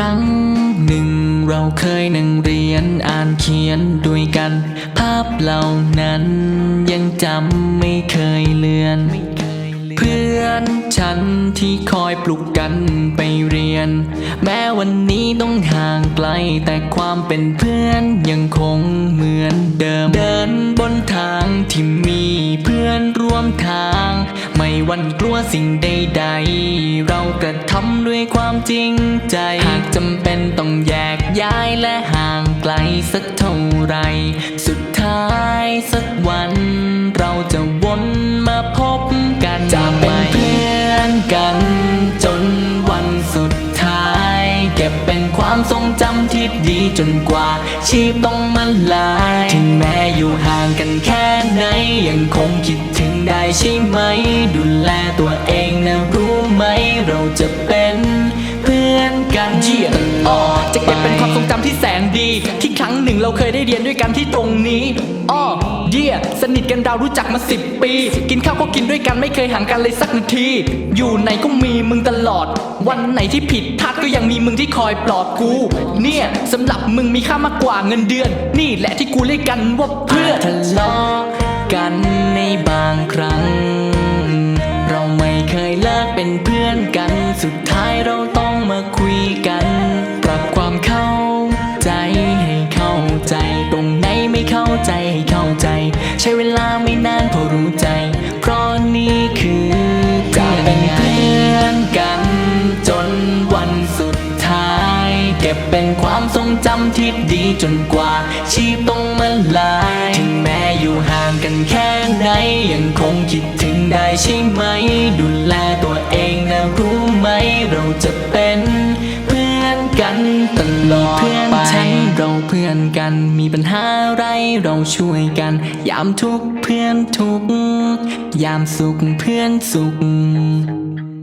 รั้งหนึ่งเราเคยนั่งเรียนอ่านเขียนด้วยกัน ภาพเหล่านั้นยังจำไม่เคยเลือน นฉันที่คอยปลุกกันไปเรียน แม้วันนี้ต้องห่างไกลแต่ความเป็นเพื่อนยังคงเหมือนเดิม เดินบนทางที่มีเพื่อนร่วมทาง ไม่วันกลัวสิ่งใดๆ เรากระทำด้วยความจริงใจ หากจำเป็นต้องแยกย้ายและห่า งไกลสักเท่าไร สุดท้ายสักวัน เราจะวนมาพบกันจะเป็นเพื่อนกัน จนวันสุดท้าย เก็บเป็นความทรงจำที่ดีจนกว่า ชีพต้องมาลายถึงแม้อยู่ห่างกันแค่ไหน ยังคงคิดถึงได้ใช่ไหม ดูแลตัวเองนะรู้ไหม เราจะเป็นเพื่อนกัน เยี่ยตลอจะเก็บเป็นความทรงจำที่แสนดี ที่ครั้งหนึ่งเราเคยได้เรียนด้วยกันที่ตรงนี้อ้อเยี่ยสนิทกันดารู้จักมาสิบปี กินข้าวก็กินด้วยกันไม่เคยห่างกันเลยสักนาที อยู่ไหนก็มีมึงตลอด วันไหนที่ผิดพลาดก็ยังมีมึงที่คอยปลอบกู เนี่ยสำหรับมึงมีค่ามากกว่าเงินเดือน นี่แหละที่กูเรียกกันว่าเพื่อนทะเลาะกันในบางครั้ง เราไม่เคยเลิกเป็นเพื่อนกันสุดท้ายเราต้องมา ใจให้เข้าใจ ใช้เวลาไม่นานพอรู้ใจ เพราะนี่คือจะเป็นเพื่อนกัน จนวันสุดท้าย เก็บเป็นความทรงจำที่ดีจนกว่า ชีพต้องมาลาย ถึงแม้อยู่ห่างกันแค่ไหน ยังคงคิดถึงได้ใช่ไหม ดูแลตัวเองนะรู้ไหม เราจะเป็นเพื่อนกัน ตลอดเพื่อนฉันเราเพื่อนกันมีปัญหาอะไรเราช่วยกัน ยามทุกเพื่อนทุก ยามสุขเพื่อนสุข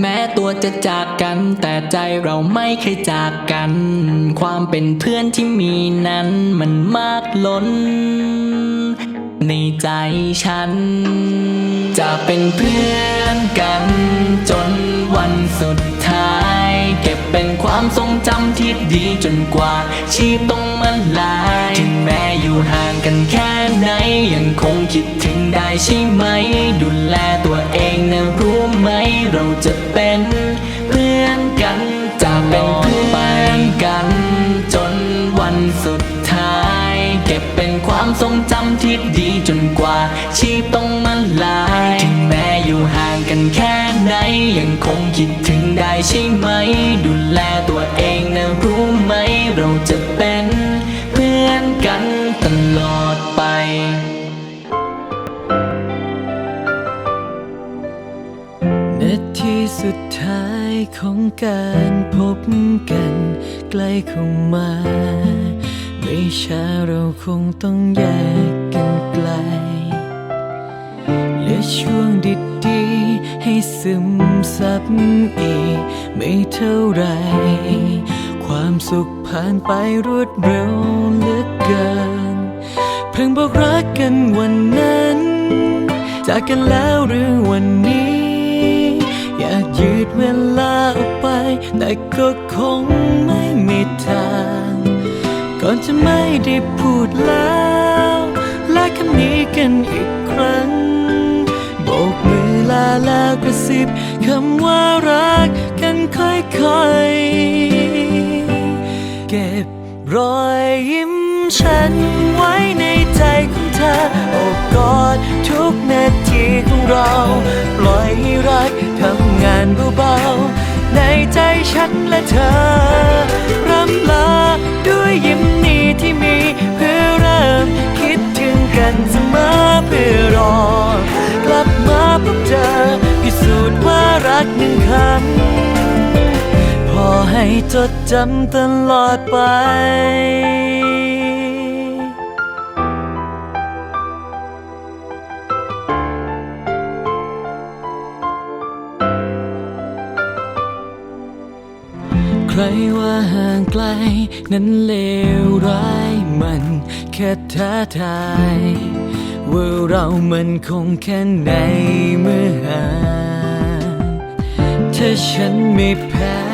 แม้ตัวจะจากกัน แต่ใจเราไม่เคยจากกัน ความเป็นเพื่อนที่มีนั้นมันมากล้น ในใจฉัน จะเป็นเพื่อนกัน จนวันสุดท้าย เก็บเป็นความทรงจำที่ดีจนกว่า ชีพต้องมาลาย ถึงแม้อยู่ห่างกันแค่ไหน ยังคงคิดถึงได้ใช่ไหม ดูแลตัวเองนะรู้ไหม เราจะเป็นเพื่อนกัน จะเป็นเพื่อนกันจน ความทรงจำที่ดีจนกว่า ชีพต้องมาลาย ถึงแม้อยู่ห่างกันแค่ไหน ยังคงคิดถึงได้ใช่ไหม ดูแลตัวเองนะรู้ไหม เราจะเป็นเพื่อนกันตลอดไปนาทีสุดท้ายของการพบกัน ใกล้เข้ามา ไม่ช้าเราคงต้องแยกกันไกลเหลือช่วงดีๆ ให้ซึมซับอีก ไม่เท่าไร ความสุขผ่านไปรวดเร็วเหลือเกิน เพิ่งบอกรักกันวันนั้น จากกันแล้วหรือวันนี้ อยากยืดเวลาออกไป แต่ก็คงไม่มีทางก่อน จะไม่ได้พูดแล้ว และคำนี้กันอีกครั้ง โบกมือลาแล้วกระซิบคำว่ารักกันค่อยๆ เก็บรอยยิ้มฉันไว้ในใจของเธอ โอบกอดทุกนาทีของเรา ปล่อยให้รักทำงานเบาๆ ในใจฉันและเธอรำลาด้วยยิ้ม จดจำตลอดไป ใครว่าห่างไกล นั้นเลวร้ายมันแค่ท้าทาย ว่าเรามันคงแค่ไหนเมื่อห่างถ้าฉันไม่แพ้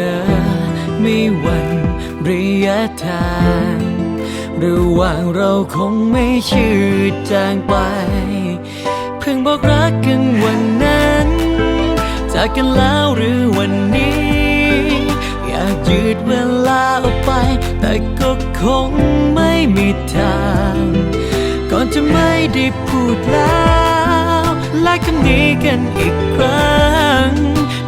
อไม่หวันระยะทางระหว่างเราคงไม่ชืดจางไป เพิ่งบอกรักกันวันนั้น จากกันแล้วหรือวันนี้ อยากยืดเวลาออกไป แต่ก็คงไม่มีทาง ก่อนจะไม่ได้พูดแล้ว และคำนี้กันอีกครั้ง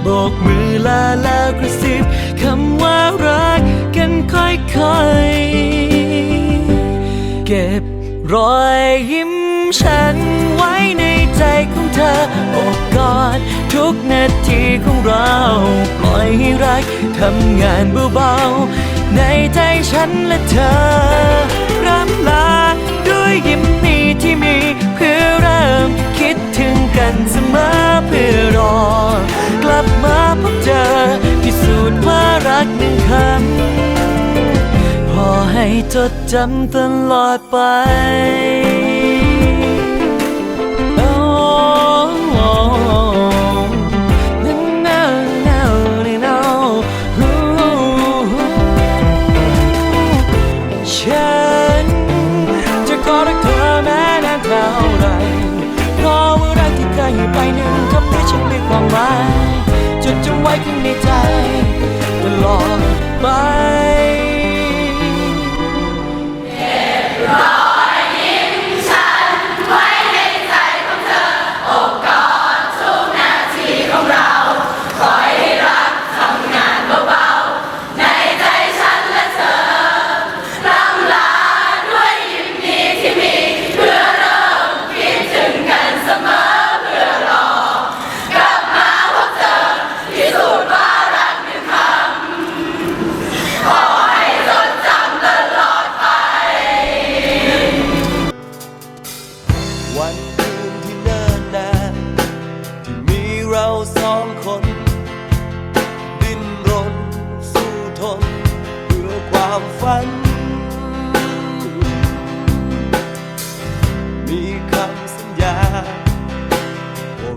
โบกมือลาแล้วกระซิบคำว่ารักกันค่อยๆ เก็บรอยยิ้มฉันไว้ในใจของเธอโอบกอดทุกนาทีของเรา ปล่อยให้รักทำงานเบาๆ ในใจฉันและเธอร่ำลาด้วยยิ้มนี้ที่มี อเริ่มคิดถึงกันเสมอเพื่อรอ กลับมาพบเจอพิสูจน์ว่ารักหนึ่งคำพอให้จดจำตลอดไป ความหมายจดจำไว้ข้างในใจตลอดไป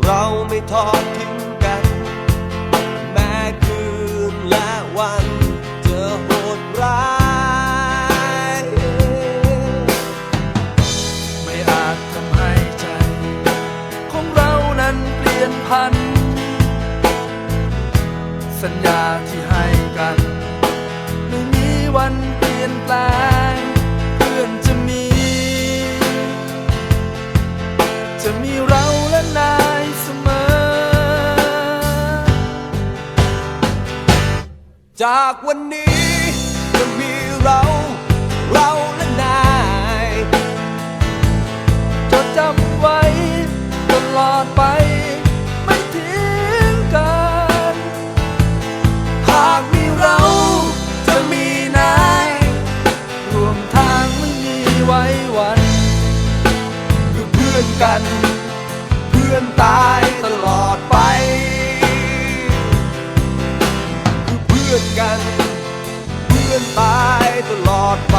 เราไม่ทอดทิ้งกัน แม้คืนและวันจะโหดร้าย ไม่อาจทำให้ใจ ของเรานั้นเปลี่ยนพัน สัญญาากวันนี้ อดไป